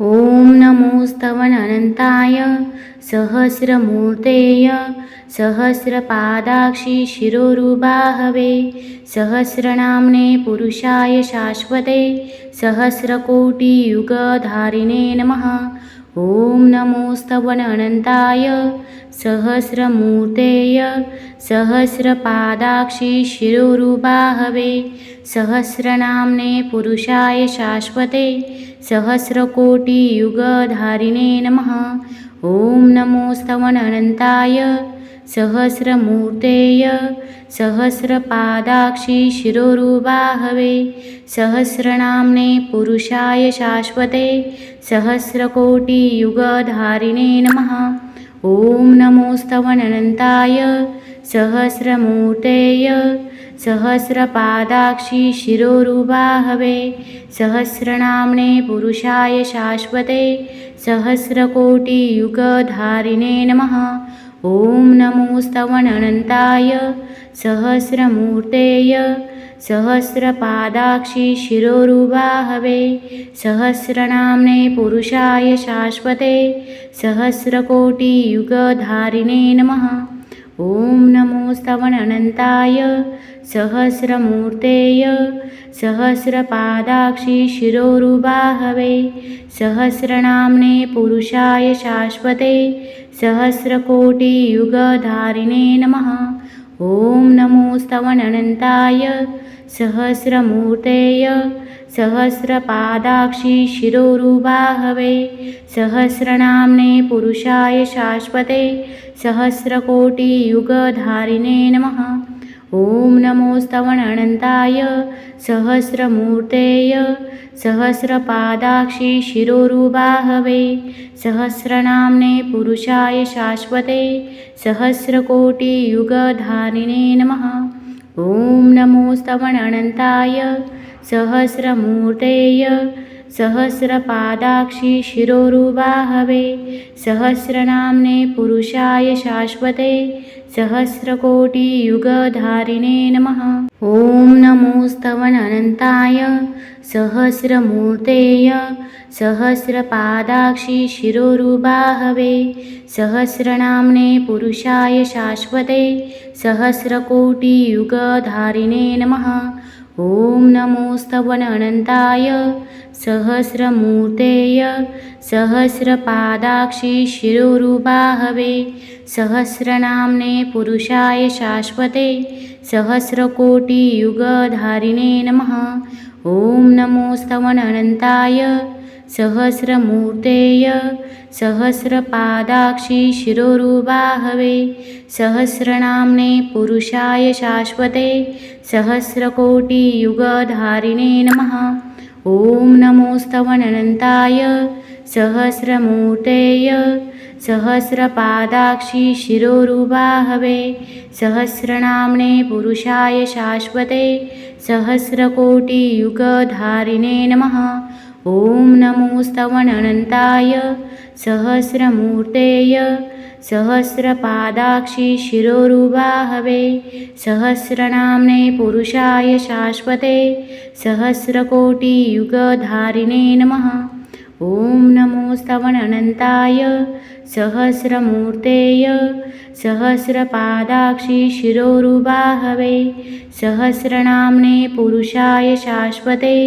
ॐ नमोस्तवनन्ताय सहस्रमूर्तेय सहस्रपादाक्षि शिरोरुबाहवे सहस्रनाम्ने पुरुषाय शाश्वते सहस्रकोटियुगधारिणे नमः। ॐ नमोस्तवनन्ताय सहस्रमूर्तेय सहस्रपादाक्षि शिरोरुबाहवे सहस्रनाम्ने पुरुषाय शाश्वते सहस्रकोटियुगधारिणे नमः। ॐ नमोस्तवनन्ताय सहस्रमूर्तेय सहस्रपादाक्षी शिरोरुबाहवे सहस्रनाम्ने पुरुषाय शाश्वते सहस्रकोटियुगधारिणे नमः। ॐ नमोस्तवनन्ताय सहस्रमूर्तेय सहस्रपादाक्षी शिरोरुबाहवे सहस्रनाम्ने पुरुषाय शाश्वते सहस्रकोटियुगधारिणे नमः। ॐ नमोस्तवनन्ताय सहस्रमूर्तेय सहस्रपादाक्षि शिरोरुबाहवे सहस्रनाम्ने पुरुषाय शाश्वते सहस्रकोटियुगधारिणे नमः। ॐ नमोस्तवनन्ताय सहस्रमूर्तेय सहस्रपादाक्षि शिरोरुबाहवे सहस्रनाम्ने पुरुषाय शाश्वते सहस्रकोटियुगधारिणे नमः। ॐ नमोस्तवनन्ताय सहस्रमूर्तेय सहस्रपादाक्षी शिरोरुबाहवे सहस्रनाम्ने पुरुषाय शाश्वते सहस्रकोटियुगधारिणे नमः। ॐ नमोस्तवनन्ताय सहस्रमूर्तेय सहस्रपादाक्षी शिरोरुबाहवे सहस्रनाम्ने पुरुषाय शाश्वते सहस्रकोटियुगधारिणे नमः। ॐ नमोस्तवनन्ताय सहस्रमूर्तेय सहस्रपादाक्षि शिरोरुबाहवे सहस्रनाम्ने पुरुषाय शाश्वते सहस्रकोटियुगधारिणे नमः। ॐ नमोस्तवनन्ताय सहस्रमूर्तेय सहस्रपादाक्षि शिरोरुबाहवे सहस्रनाम्ने पुरुषाय शाश्वते सहस्रकोटियुगधारिणे नमः। ॐ नमोस्तवनन्ताय सहस्रमूर्तेय सहस्रपादाक्षि शिरोरुबाहवे सहस्रनाम्ने पुरुषाय शाश्वते सहस्रकोटियुगधारिणे नमः। ॐ नमोस्तवनन्ताय सहस्रमूर्तेय सहस्रपादाक्षी शिरोरुबाहवे सहस्रनाम्ने पुरुषाय शाश्वते सहस्रकोटियुगधारिणे नमः। ॐ नमोस्तवनन्ताय सहस्रमूर्तेय सहस्रपादाक्षी शिरोरुबाहवे सहस्रनाम्ने पुरुषाय शाश्वते सहस्रकोटियुगधारिणे नमः। ॐ नमोस्तवनन्ताय सहस्रमूर्तेय सहस्रपादाक्षि शिरोरुबाहवे सहस्रनाम्ने पुरुषाय शाश्वते सहस्रकोटियुगधारिणे नमः। ॐ नमोस्तवनन्ताय सहस्रमूर्तेय सहस्रपादाक्षि शिरोरुबाहवे सहस्रनाम्ने पुरुषाय शाश्वते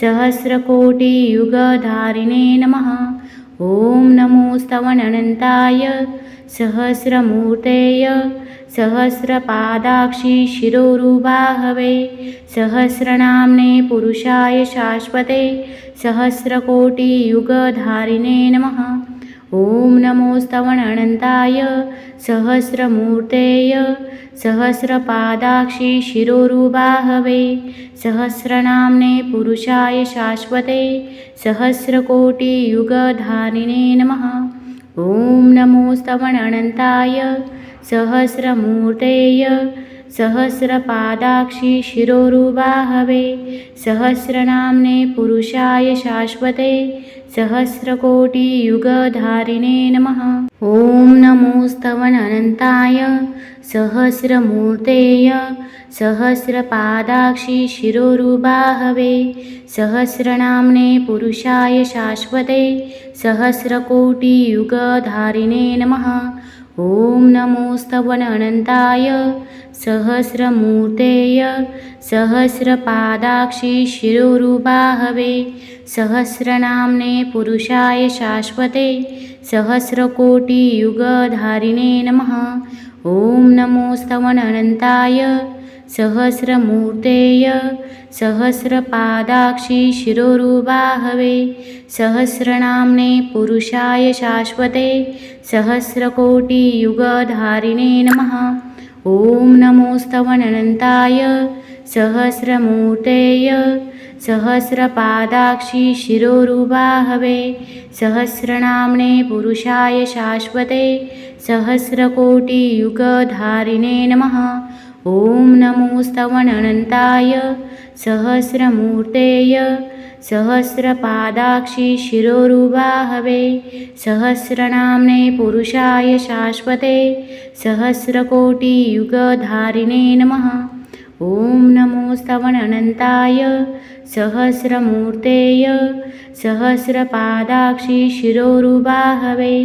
सहस्रकोटियुगधारिणे नमः। ॐ नमोस्तवनन्ताय सहस्रमूर्तेय सहस्रपादाक्षि शिरोरुबाहवे सहस्रनाम्ने पुरुषाय शाश्वते सहस्रकोटियुगधारिणे नमः। ॐ नमोस्तवनन्ताय सहस्रमूर्तेय सहस्रपादाक्षि शिरोरुबाहवे सहस्रनाम्ने पुरुषाय शाश्वते सहस्रकोटियुगधारिणे नमः। ॐ नमोस्तवनन्ताय सहस्रमूर्तेय सहस्रपादाक्षी शिरोरुबाहवे सहस्रनाम्ने पुरुषाय शाश्वते सहस्रकोटियुगधारिणे नमः। ॐ नमोस्तवनन्ताय सहस्रमूर्तेय सहस्रपादाक्षी शिरोरुबाहवे सहस्रनाम्ने पुरुषाय शाश्वते सहस्रकोटियुगधारिणे नमः। ॐ नमोस्तवनन्ताय सहस्रमूर्तेय सहस्रपादाक्षि शिरोरुबाहवे सहस्रनाम्ने पुरुषाय शाश्वते सहस्रकोटियुगधारिणे नमः। ॐ नमोस्तवनन्ताय सहस्रमूर्तेय सहस्रपादाक्षी शिरोरुबाहवे सहस्रनाम्ने पुरुषाय शाश्वते सहस्रकोटियुगधारिणे नमः। ॐ नमोस्तवनन्ताय सहस्रमूर्तेय सहस्रपादाक्षी शिरोरुबाहवे सहस्रनाम्ने पुरुषाय शाश्वते सहस्रकोटियुगधारिणे नमः। ॐ नमोस्तवनन्ताय सहस्रमूर्तेय सहस्रपादाक्षि शिरोरुबाहवे सहस्रनाम्ने पुरुषाय शाश्वते सहस्रकोटियुगधारिणे नमः। ॐ नमोस्तवनन्ताय सहस्रमूर्तेय सहस्रपादाक्षि शिरोरुबाहवे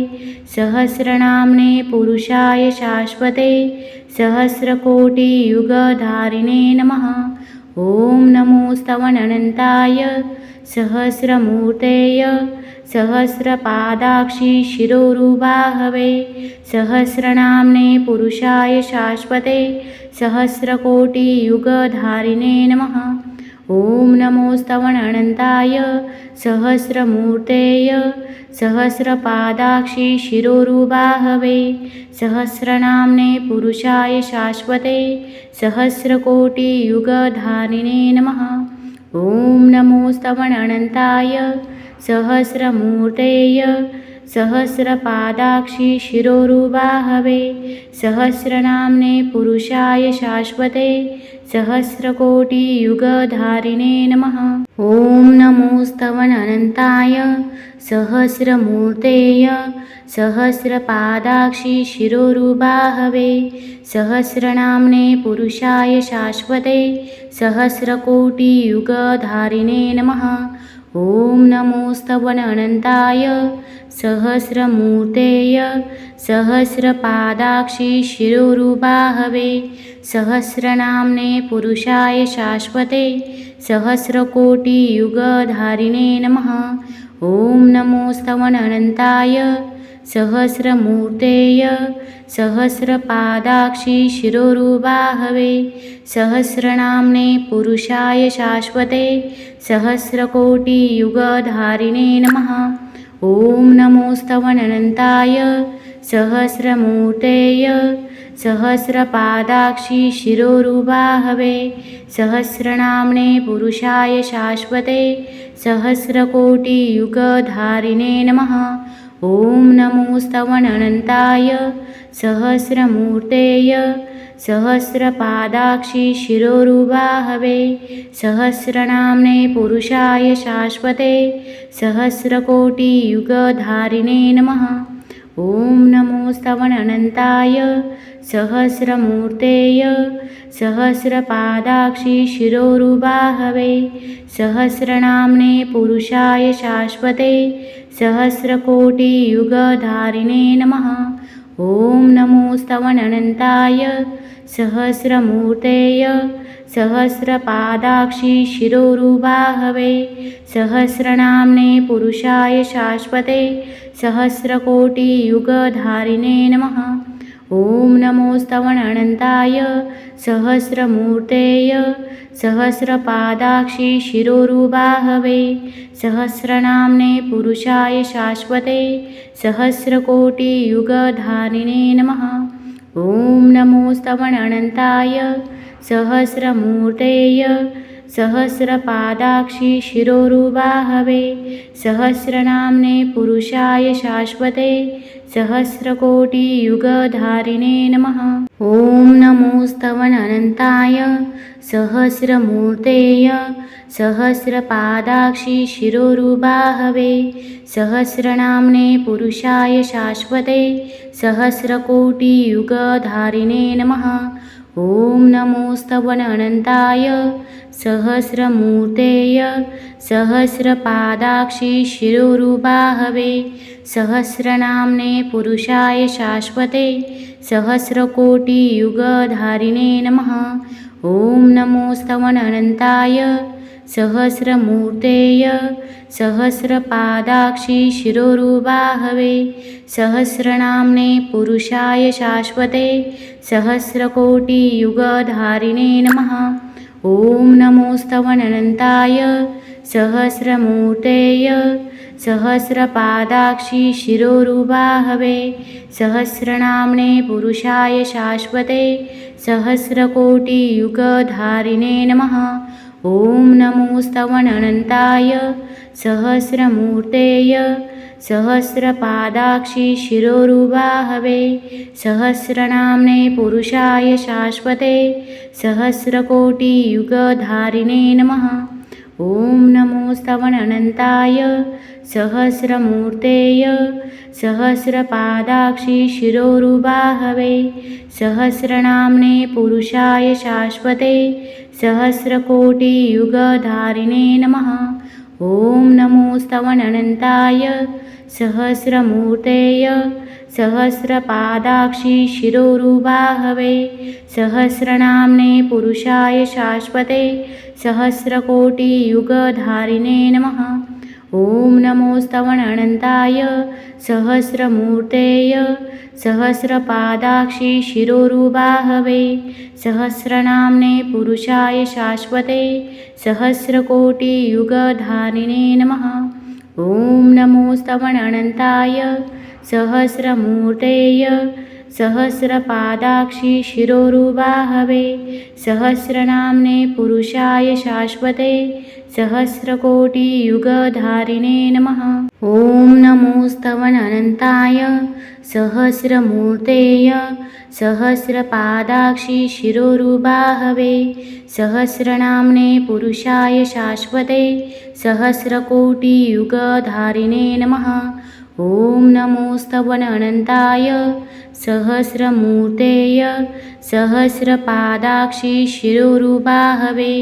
सहस्रनाम्ने पुरुषाय शाश्वते सहस्रकोटियुगधारिणे नमः। ॐ नमोस्तवनन्ताय सहस्रमूर्तेय सहस्रपादाक्षि शिरोरुबाहवे सहस्रनाम्ने पुरुषाय शाश्वते सहस्रकोटियुगधारिणे नमः। ॐ नमोस्तवनन्ताय सहस्रमूर्तेय सहस्रपादाक्षि शिरोरुबाहवे सहस्रनाम्ने पुरुषाय शाश्वते सहस्रकोटियुगधारिणे नमः। ॐ नमोस्तवनन्ताय सहस्रमूर्तेय सहस्रपादाक्षी शिरोरुबाहवे सहस्रनाम्ने पुरुषाय शाश्वते सहस्रकोटियुगधारिणे नमः। ॐ नमोस्तवनन्ताय सहस्रमूर्तेय सहस्रपादाक्षी शिरोरुबाहवे सहस्रनाम्ने पुरुषाय शाश्वते सहस्रकोटियुगधारिणे नमः। ॐ नमोस्तवनन्ताय सहस्रमूर्तेय सहस्रपादाक्षि शिरोरुबाहवे सहस्रनाम्ने पुरुषाय शाश्वते सहस्रकोटियुगधारिणे नमः। ॐ नमोस्तवनन्ताय सहस्रमूर्तेय सहस्रपादाक्षी शिरोरुबाहवे सहस्रनाम्ने पुरुषाय शाश्वते सहस्रकोटियुगधारिणे नमः। ॐ नमोस्तवनन्ताय सहस्रमूर्तेय सहस्रपादाक्षी शिरोरुबाहवे सहस्रनाम्ने पुरुषाय शाश्वते सहस्रकोटियुगधारिणे नमः। ॐ नमोस्तवनन्ताय सहस्रमूर्तेय सहस्रपादाक्षि शिरोरुबाहवे सहस्रनाम्ने पुरुषाय शाश्वते सहस्रकोटियुगधारिणे नमः। ॐ नमोस्तवनन्ताय सहस्रमूर्तेय सहस्रपादाक्षि शिरोरुबाहवे सहस्रनाम्ने पुरुषाय शाश्वते सहस्रकोटियुगधारिणे नमः ॐ नमोस्तवनन्ताय सहस्रमूर्तेय सहस्रपादाक्षी शिरोरुबाहवे सहस्रनाम्ने पुरुषाय शाश्वते सहस्रकोटियुगधारिणे नमः। ॐ नमोस्तवनन्ताय सहस्रमूर्तेय सहस्रपादाक्षी शिरोरुबाहवे सहस्रनाम्ने पुरुषाय शाश्वते सहस्रकोटियुगधारिणे नमः। ॐ नमोस्तवनन्ताय सहस्रमूर्तेय सहस्रपादाक्षी शिरोरुबाहवे सहस्रनाम्ने पुरुषाय शाश्वते सहस्रकोटियुगधारिणे नमः। ॐ नमोस्तवनन्ताय सहस्रमूर्तेय सहस्रपादाक्षी शिरोरुबाहवे सहस्रनाम्ने पुरुषाय शाश्वते सहस्रकोटियुगधारिणे नमः। ॐ नमोस्तवनन्ताय सहस्रमूर्तेय सहस्रपादाक्षि शिरोरुबाहवे सहस्रनाम्ने पुरुषाय शाश्वते सहस्रकोटियुगधारिणे नमः। ॐ नमोस्तवनन्ताय सहस्रमूर्तेय सहस्रपादाक्षी शिरोरुबाहवे सहस्रनाम्ने पुरुषाय शाश्वते सहस्रकोटियुगधारिणे नमः। ॐ नमोस्तवनन्ताय सहस्रमूर्तेय सहस्रपादाक्षी शिरोरुबाहवे सहस्रनाम्ने पुरुषाय शाश्वते सहस्रकोटियुगधारिणे नमः। ॐ नमोस्तवनन्ताय सहस्रमूर्तेय सहस्रपादाक्षि शिरोरुबाहवे सहस्रनाम्ने पुरुषाय शाश्वते सहस्रकोटियुगधारिणे नमः। ॐ नमोस्तवनन्ताय सहस्रमूर्तेय सहस्रपादाक्षि शिरोरुबाहवे सहस्रनाम्ने पुरुषाय शाश्वते सहस्रकोटियुगधारिणे नमः। ॐ नमोस्तवनन्ताय सहस्रमूर्तेय सहस्रपादाक्षि शिरोरुबाहवे सहस्रनाम्ने पुरुषाय शाश्वते सहस्रकोटियुगधारिणे नमः। ॐ नमोस्तवनन्ताय सहस्रमूर्तेय सहस्रपादाक्षि शिरोरुबाहवे सहस्रनाम्ने पुरुषाय शाश्वते सहस्रकोटियुगधारिणे नमः। ॐ नमोस्तवनन्ताय सहस्रमूर्तेय सहस्रपादाक्षी शिरोरुबाहवे सहस्रनाम्ने पुरुषाय शाश्वते सहस्रकोटियुगधारिणे नमः। ॐ नमोस्तवनन्ताय सहस्रमूर्तेय सहस्रपादाक्षी शिरोरुबाहवे सहस्रनाम्ने पुरुषाय शाश्वते सहस्रकोटियुगधारिणे नमः। ॐ नमोस्तवनन्ताय सहस्रमूर्तेय सहस्रपादाक्षि शिरोरुबाहवे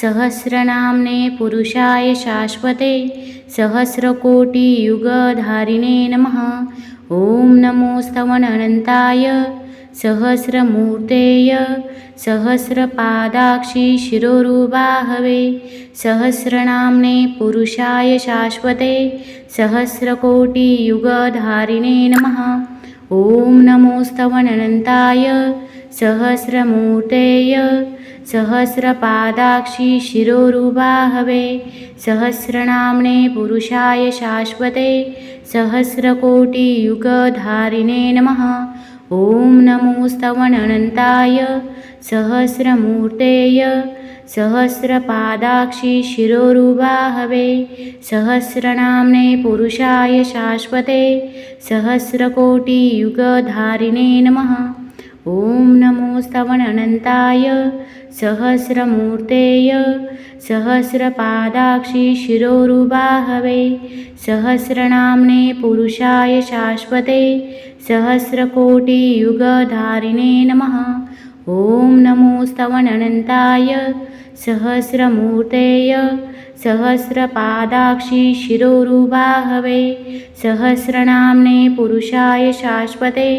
सहस्रनाम्ने पुरुषाय शाश्वते सहस्रकोटियुगधारिणे नमः। ॐ नमोस्तवनन्ताय सहस्रमूर्तेय सहस्रपादाक्षी शिरोरुबाहवे सहस्रनाम्ने पुरुषाय शाश्वते सहस्रकोटियुगधारिणे नमः। ॐ नमोस्तवनन्ताय सहस्रमूर्तेय सहस्रपादाक्षी शिरोरुबाहवे सहस्रनाम्ने पुरुषाय शाश्वते सहस्रकोटियुगधारिणे नमः। ॐ नमोस्तवनन्ताय सहस्रमूर्तेय सहस्रपादाक्षि शिरोरुबाहवे सहस्रनाम्ने पुरुषाय शाश्वते सहस्रकोटियुगधारिणे नमः। ॐ नमोस्तवनन्ताय सहस्रमूर्तेय सहस्रपादाक्षि शिरोरुबाहवे सहस्रनाम्ने पुरुषाय शाश्वते सहस्रकोटियुगधारिणे नमः। ॐ नमोस्तवनन्ताय सहस्रमूर्तेय सहस्रपादाक्षि शिरोरुबाहवे सहस्रनाम्ने पुरुषाय शाश्वते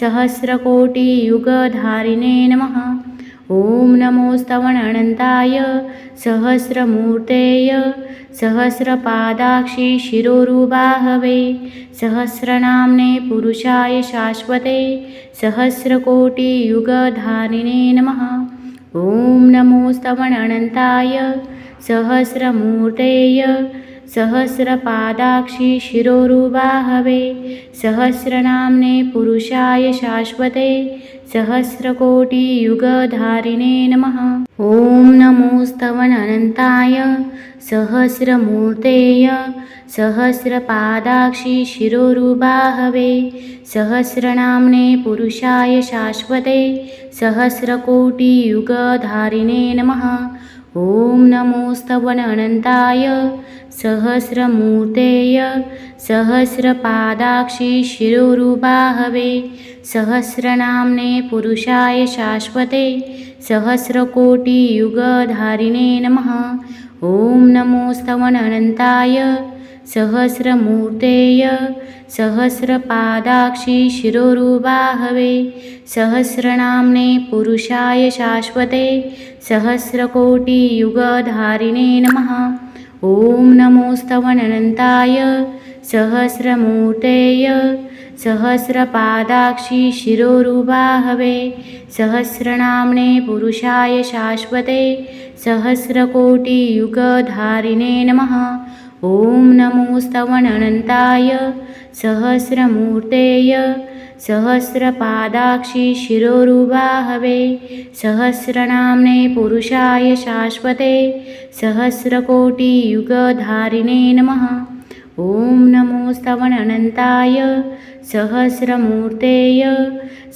सहस्रकोटियुगधारिणे नमः। ॐ नमोस्तवनन्ताय सहस्रमूर्तेय सहस्रपादाक्षि शिरोरुबाहवे सहस्रनाम्ने पुरुषाय शाश्वते सहस्रकोटियुगधारिणे नमः। ॐ नमोस्तवनन्ताय सहस्रमूर्तेय सहस्रपादाक्षी शिरोरुबाहवे सहस्रनाम्ने पुरुषाय शाश्वते सहस्रकोटियुगधारिणे नमः। ॐ नमोस्तवनन्ताय सहस्रमूर्तेय सहस्रपादाक्षी शिरोरुबाहवे सहस्रनाम्ने पुरुषाय शाश्वते सहस्रकोटियुगधारिणे नमः। ॐ नमोस्तवनन्ताय सहस्रमूर्तेय सहस्रपादाक्षि शिरोरुबाहवे सहस्रनाम्ने पुरुषाय शाश्वते सहस्रकोटियुगधारिणे नमः। ॐ नमोस्तवनन्ताय सहस्रमूर्तेय सहस्रपादाक्षी शिरोरुबाहवे सहस्रनाम्ने पुरुषाय शाश्वते सहस्रकोटियुगधारिणे नमः। ॐ नमोस्तवनन्ताय सहस्रमूर्तेय सहस्रपादाक्षी शिरोरुबाहवे सहस्रनाम्ने पुरुषाय शाश्वते सहस्रकोटियुगधारिणे नमः। ॐ नमोस्तवनन्ताय सहस्रमूर्तेय सहस्रपादाक्षि शिरोरुबाहवे सहस्रनाम्ने पुरुषाय शाश्वते सहस्रकोटियुगधारिणे नमः। ॐ नमोस्तवनन्ताय सहस्रमूर्तेय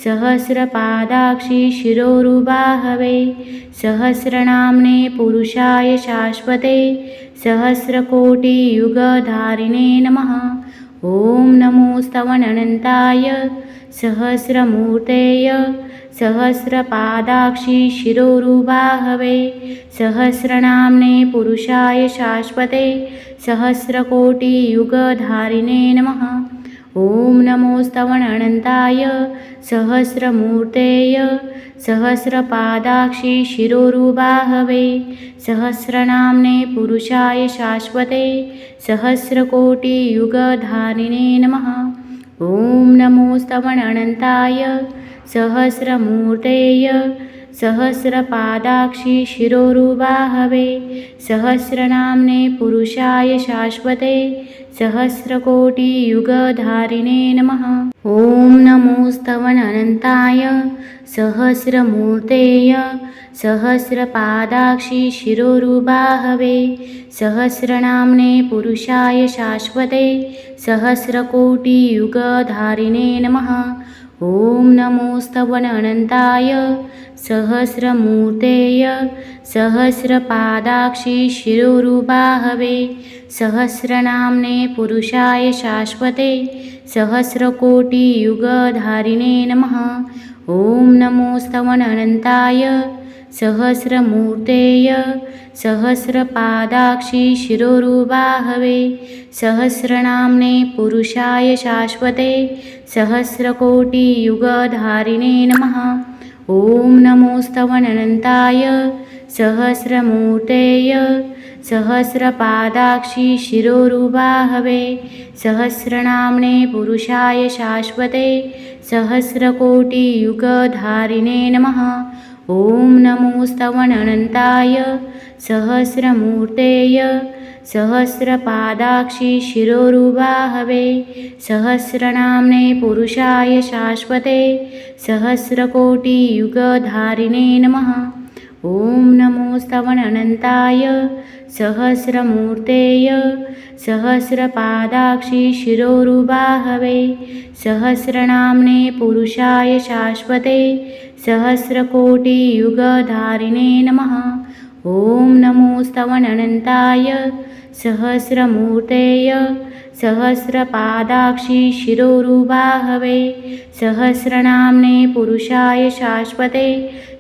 सहस्रपादाक्षि शिरोरुबाहवे सहस्रनाम्ने पुरुषाय शाश्वते सहस्रकोटियुगधारिणे नमः। ॐ नमोस्तवनन्ताय सहस्रमूर्तेय सहस्रपादाक्षि शिरोरुबाहवे सहस्रनाम्ने पुरुषाय शाश्वते सहस्रकोटियुगधारिणे नमः। ॐ नमोस्तवनन्ताय सहस्रमूर्तेय सहस्रपादाक्षि शिरोरुबाहवे सहस्रनाम्ने पुरुषाय शाश्वते सहस्रकोटियुगधारिणे नमः। ॐ नमोस्तवनन्ताय सहस्रमूर्तेय सहस्रपादाक्षी शिरोरुबाहवे सहस्रनाम्ने पुरुषाय शाश्वते सहस्रकोटियुगधारिणे नमः। ॐ नमोस्तवनन्ताय सहस्रमूर्तेय सहस्रपादाक्षी शिरोरुबाहवे सहस्रनाम्ने पुरुषाय शाश्वते सहस्रकोटियुगधारिणे नमः। ॐ नमोस्तवनन्ताय सहस्रमूर्तेय सहस्रपादाक्षि शिरोरुबाहवे सहस्रनाम्ने पुरुषाय शाश्वते सहस्रकोटियुगधारिणे नमः। ॐ नमोस्तवनन्ताय सहस्रमूर्तेय सहस्रपादाक्षी शिरोरुबाहवे सहस्रनाम्ने पुरुषाय शाश्वते सहस्रकोटियुगधारिणे नमः। ॐ नमोस्तवनन्ताय सहस्रमूर्तेय सहस्रपादाक्षी शिरोरुबाहवे सहस्रनाम्ने पुरुषाय शाश्वते सहस्रकोटियुगधारिणे नमः। ॐ नमोस्तवनन्ताय सहस्रमूर्तेय सहस्रपादाक्षि शिरोरुबाहवे सहस्रनाम्ने पुरुषाय शाश्वते सहस्रकोटियुगधारिणे नमः। ॐ नमोस्तवनन्ताय सहस्रमूर्तेय सहस्रपादाक्षि शिरोरुबाहवे सहस्रनाम्ने पुरुषाय शाश्वते सहस्रकोटियुगधारिणे नमः। ॐ नमोस्तवनन्ताय सहस्रमूर्तेय सहस्रपादाक्षि शिरोरुबाहवे सहस्रनाम्ने पुरुषाय शाश्वते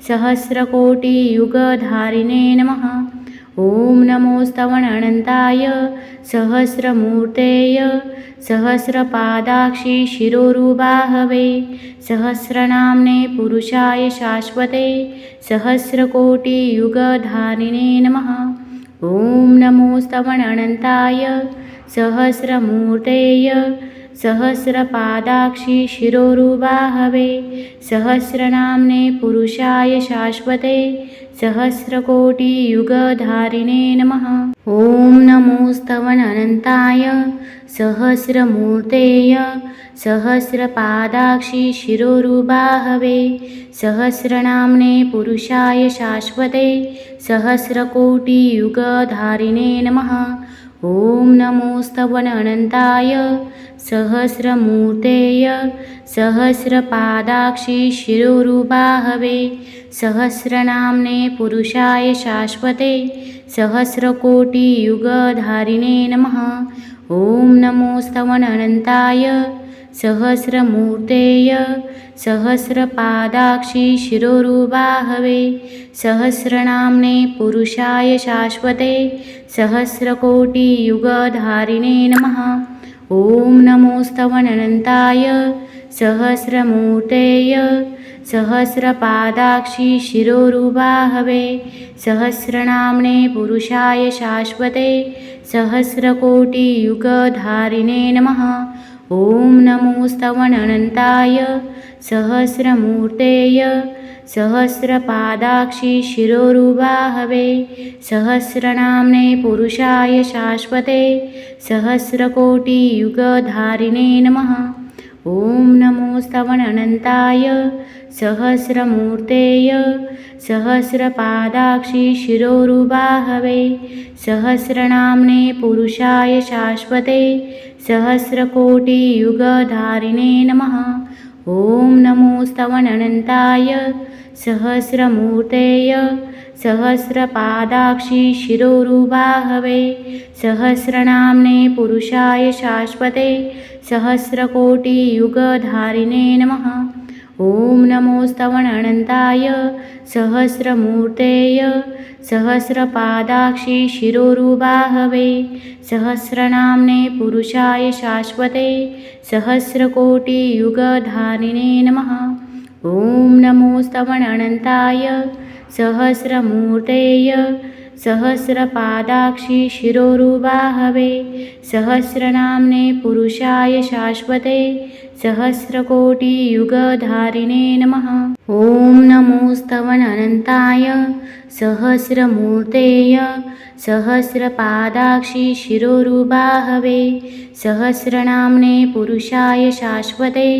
सहस्रकोटियुगधारिणे नमः। ॐ नमोस्तवनन्ताय सहस्रमूर्तेय सहस्रपादाक्षि शिरोरुबाहवे सहस्रनाम्ने पुरुषाय शाश्वते सहस्रकोटियुगधारिणे नमः। ॐ नमोस्तवनन्ताय सहस्रमूर्तेय सहस्रपादाक्षी शिरोरुबाहवे सहस्रनाम्ने पुरुषाय शाश्वते सहस्रकोटियुगधारिणे नमः। ॐ नमोस्तवनन्ताय सहस्रमूर्तेय सहस्रपादाक्षी शिरोरुबाहवे सहस्रनाम्ने पुरुषाय शाश्वते सहस्रकोटियुगधारिणे नमः। ॐ नमोस्तवनन्ताय सहस्रमूर्तेय सहस्रपादाक्षि शिरोरुबाहवे सहस्रनाम्ने पुरुषाय शाश्वते सहस्रकोटियुगधारिणे नमः। ॐ नमोस्तवनन्ताय सहस्रमूर्तेय सहस्रपादाक्षी शिरोरुबाहवे सहस्रनाम्ने पुरुषाय शाश्वते सहस्रकोटियुगधारिणे नमः। ॐ नमोस्तवनन्ताय सहस्रमूर्तेय सहस्रपादाक्षी शिरोरुबाहवे सहस्रनाम्ने पुरुषाय शाश्वते सहस्रकोटियुगधारिणे नमः। ॐ नमोस्तवनन्ताय सहस्रमूर्तेय सहस्रपादाक्षि शिरोरुबाहवे सहस्रनाम्ने पुरुषाय शाश्वते सहस्रकोटियुगधारिणे नमः। ॐ नमोस्तवनन्ताय सहस्रमूर्तेय सहस्रपादाक्षि शिरोरुबाहवे सहस्रनाम्ने पुरुषाय शाश्वते सहस्रकोटियुगधारिणे नमः। ॐ नमोस्तवनन्ताय सहस्रमूर्तेय सहस्रपादाक्षी शिरोरुबाहवे सहस्रनाम्ने पुरुषाय शाश्वते सहस्रकोटियुगधारिणे नमः। ॐ नमोस्तवनन्ताय सहस्रमूर्तेय सहस्रपादाक्षी शिरोरुबाहवे सहस्रनाम्ने पुरुषाय शाश्वते सहस्रकोटियुगधारिणे नमः। ॐ नमोस्तवनन्ताय सहस्रमूर्तेय सहस्रपादाक्षी शिरोरुबाहवे सहस्रनाम्ने पुरुषाय शाश्वते सहस्रकोटियुगधारिणे नमः। ॐ नमोस्तवनन्ताय सहस्रमूर्तेय सहस्रपादाक्षी शिरोरुबाहवे सहस्रनाम्ने पुरुषाय शाश्वते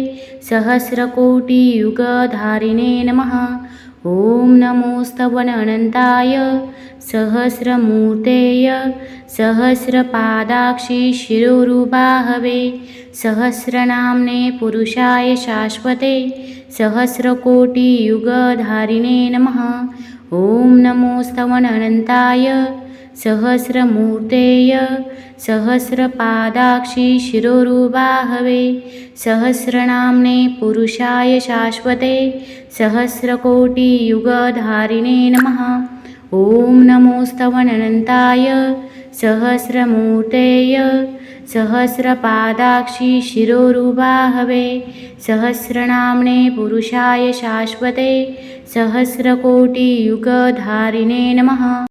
सहस्रकोटियुगधारिणे नमः। ॐ नमोस्तवनन्ताय सहस्रमूर्तेय सहस्रपादाक्षि शिरोरुबाहवे सहस्रनाम्ने पुरुषाय शाश्वते सहस्रकोटियुगधारिणे नमः। ॐ नमोस्तवनन्ताय सहस्रमूर्तेय सहस्रपादाक्षी शिरोरुबाहवे सहस्रनाम्ने पुरुषाय शाश्वते सहस्रकोटियुगधारिणे नमः। ॐ नमोस्तवनन्ताय सहस्रमूर्तेय सहस्रपादाक्षी शिरोरुबाहवे सहस्रनाम्ने पुरुषाय शाश्वते सहस्रकोटियुगधारिणे नमः।